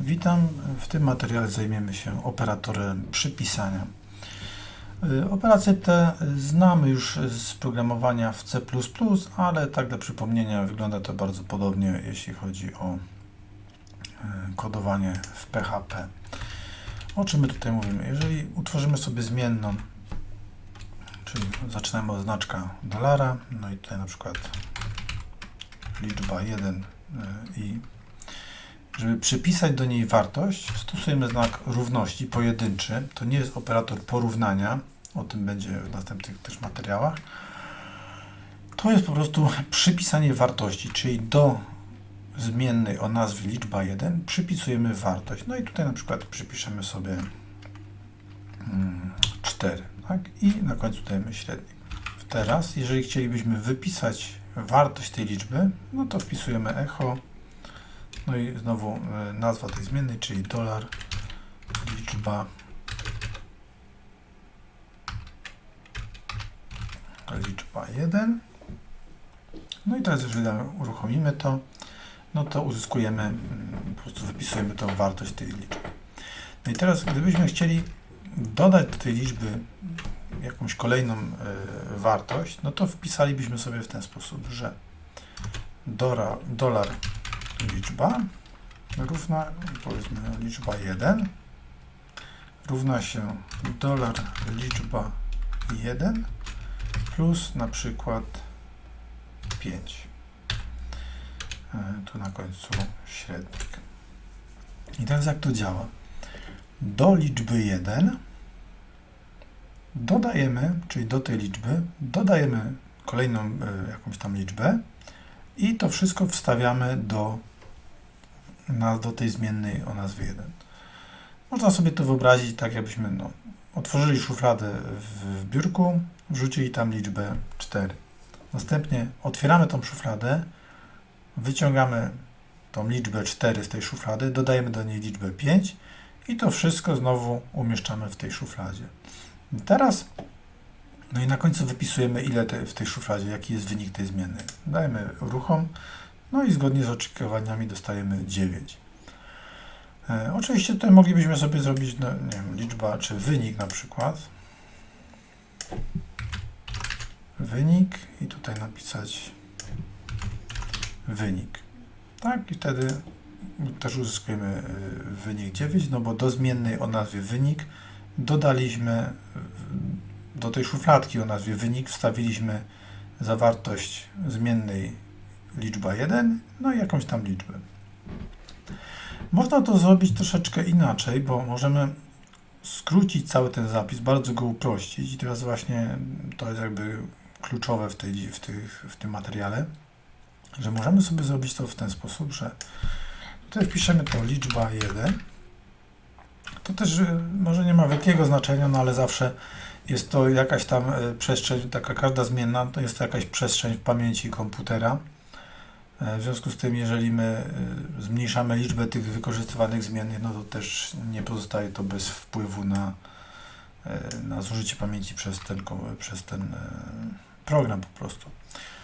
Witam. W tym materiale zajmiemy się operatorem przypisania. Y, Operacje te znamy już z programowania w C++, ale tak dla przypomnienia wygląda to bardzo podobnie, jeśli chodzi o y, kodowanie w PHP. O czym my tutaj mówimy? Jeżeli utworzymy sobie zmienną, czyli zaczynamy od znaczka dolara, no i tutaj na przykład liczba 1 y, i żeby przypisać do niej wartość, stosujemy znak równości pojedynczy. To nie jest operator porównania, o tym będzie w następnych też materiałach. To jest po prostu przypisanie wartości, czyli do zmiennej o nazwie liczba 1 przypisujemy wartość. No i tutaj na przykład przypiszemy sobie mm, 4, tak? I na końcu dajemy średnik. Teraz, jeżeli chcielibyśmy wypisać wartość tej liczby, no to wpisujemy echo no i znowu e, nazwa tej zmiennej, czyli dolar, liczba, liczba 1. No i teraz jeżeli uruchomimy to, no to uzyskujemy, mm, po prostu wypisujemy tą wartość tej liczby. No i teraz gdybyśmy chcieli dodać do tej liczby jakąś kolejną y, wartość, no to wpisalibyśmy sobie w ten sposób, że dolar, dolar liczba równa, powiedzmy, liczba 1 równa się dolar liczba 1 plus na przykład 5. Tu na końcu średnik. I teraz jak to działa? Do liczby 1 dodajemy, czyli do tej liczby, dodajemy kolejną y, jakąś tam liczbę i to wszystko wstawiamy do na, do tej zmiennej o nazwie 1. Można sobie to wyobrazić tak, jakbyśmy no, otworzyli szufladę w, w biurku, wrzucili tam liczbę 4. Następnie otwieramy tą szufladę, wyciągamy tą liczbę 4 z tej szuflady, dodajemy do niej liczbę 5 i to wszystko znowu umieszczamy w tej szufladzie. I teraz, no i na końcu wypisujemy ile te, w tej szufladzie, jaki jest wynik tej zmiany. Dajemy ruchom, no i zgodnie z oczekiwaniami dostajemy 9. E, oczywiście tutaj moglibyśmy sobie zrobić no, nie wiem, liczba czy wynik na przykład. Wynik i tutaj napisać wynik. Tak, i wtedy też uzyskujemy e, wynik 9, no bo do zmiennej o nazwie wynik dodaliśmy do tej szufladki o nazwie wynik, wstawiliśmy zawartość zmiennej liczba 1, no i jakąś tam liczbę. Można to zrobić troszeczkę inaczej, bo możemy skrócić cały ten zapis, bardzo go uprościć i teraz właśnie to jest jakby kluczowe w, tej, w, tych, w tym materiale, że możemy sobie zrobić to w ten sposób, że tutaj wpiszemy tą liczba 1. To też y, może nie ma wielkiego znaczenia, no ale zawsze jest to jakaś tam y, przestrzeń, taka każda zmienna, to jest to jakaś przestrzeń w pamięci komputera. E, w związku z tym, jeżeli my e, zmniejszamy liczbę tych wykorzystywanych zmiennych, no to też nie pozostaje to bez wpływu na, e, na zużycie pamięci przez ten, przez ten program po prostu.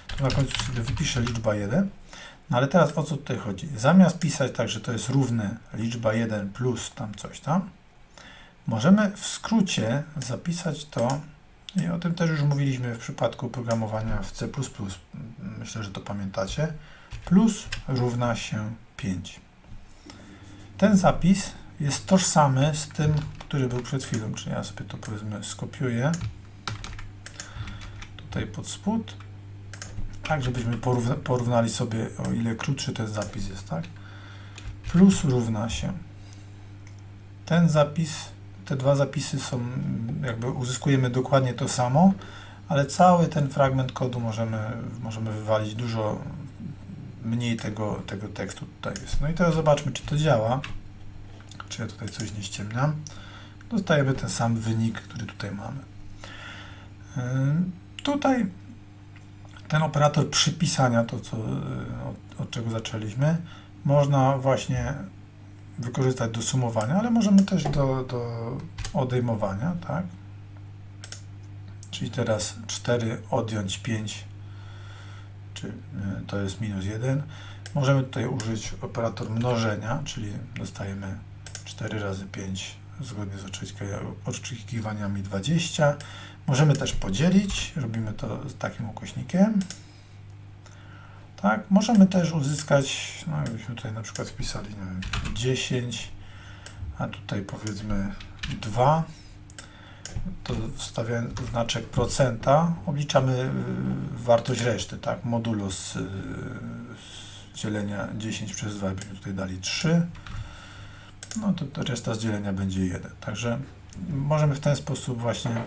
Tu na końcu sobie wypiszę liczba 1. No ale teraz o co tutaj chodzi? Zamiast pisać tak, że to jest równe liczba 1 plus tam coś tam, możemy w skrócie zapisać to, i o tym też już mówiliśmy w przypadku programowania w C++. Myślę, że to pamiętacie plus równa się 5. Ten zapis jest tożsamy z tym, który był przed chwilą, czyli ja sobie to powiedzmy skopiuję tutaj pod spód, tak żebyśmy porówna porównali sobie o ile krótszy ten zapis jest, tak? Plus równa się. Ten zapis, te dwa zapisy są, jakby uzyskujemy dokładnie to samo, ale cały ten fragment kodu możemy, możemy wywalić dużo mniej tego, tego tekstu tutaj jest. No i teraz zobaczmy, czy to działa. Czy ja tutaj coś nie ściemniam. Dostajemy ten sam wynik, który tutaj mamy. Yy, tutaj ten operator przypisania, to co, od, od czego zaczęliśmy, można właśnie wykorzystać do sumowania, ale możemy też do, do odejmowania, tak? Czyli teraz 4 odjąć 5 czy e, to jest minus 1. Możemy tutaj użyć operator mnożenia, czyli dostajemy 4 razy 5 zgodnie z oczekiwa- oczekiwaniami 20. Możemy też podzielić, robimy to z takim ukośnikiem. Tak, możemy też uzyskać, no jakbyśmy tutaj na przykład wpisali, nie wiem, 10, a tutaj powiedzmy 2, to wstawiając znaczek procenta, obliczamy y, wartość reszty, tak, modulus y, z dzielenia 10 przez 2, byśmy tutaj dali 3, no to, to reszta z dzielenia będzie 1. Także możemy w ten sposób właśnie e,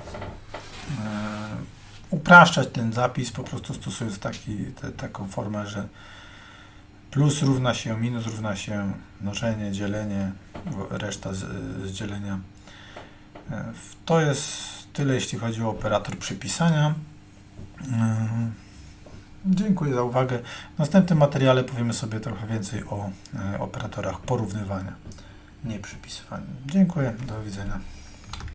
upraszczać ten zapis, po prostu stosując taki, te, taką formę, że plus równa się, minus równa się, mnożenie, dzielenie, reszta z, z dzielenia. E, To jest tyle, jeśli chodzi o operator przypisania. E, Dziękuję za uwagę. W następnym materiale powiemy sobie trochę więcej o e, operatorach porównywania, nie przypisywaniu. Dziękuję, do widzenia.